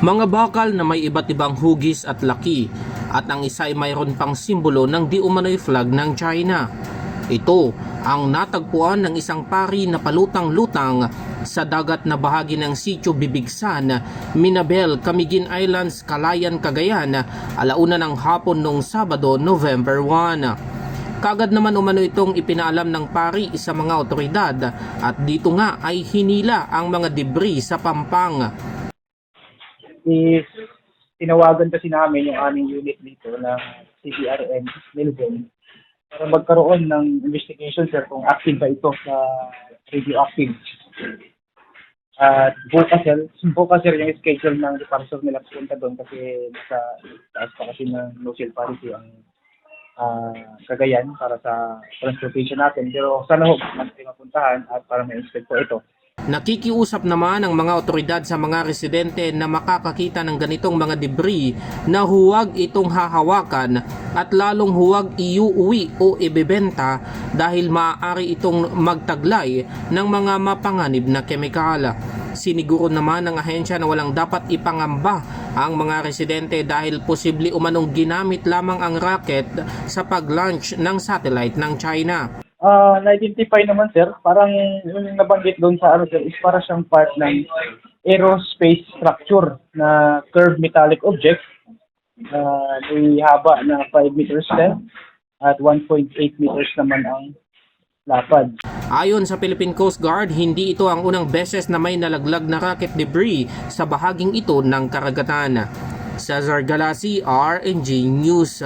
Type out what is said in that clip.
Mga bakal na may iba't ibang hugis at laki at ang isa ay mayroon pang simbolo ng di umano'y flag ng China. Ito ang natagpuan ng isang pari na palutang-lutang sa dagat na bahagi ng sitio Bibigsan, Minabel, Camiguin Islands, Calayan, Cagayan, alauna ng hapon noong Sabado, November 1. Kagad naman umano itong ipinaalam ng pari sa mga otoridad at dito nga ay hinila ang mga debris sa pampang. Is tinawagan kasi namin yung aming unit dito na CBRN Melbourne para magkaroon ng investigation sir kung active ba ito sa radioactive. At bukas sir, bukas sir yung schedule ng departure nila pupunta doon kasi sa taas pa kasi ng local parity ang ah, Cagayan para sa transportation natin. Pero sana ho, mas mapuntahan at para ma-inspect po ito. Nakikiusap naman ang mga otoridad sa mga residente na makakakita ng ganitong mga debris na huwag itong hahawakan at lalong huwag iuwi o ibebenta dahil maaari itong magtaglay ng mga mapanganib na kemikal. Siniguro naman ng ahensya na walang dapat ipangamba ang mga residente dahil posible umanong ginamit lamang ang rocket sa pag-launch ng satellite ng China. Ah, na-identify naman sir, parang yung nabanggit doon sa ano sir, is para siyang part ng aerospace structure na curved metallic object na may haba na 5 meters length at 1.8 meters naman ang lapad. Ayon sa Philippine Coast Guard, hindi ito ang unang beses na may nalaglag na rocket debris sa bahaging ito ng karagatan. Cesar Galasi, RNG News.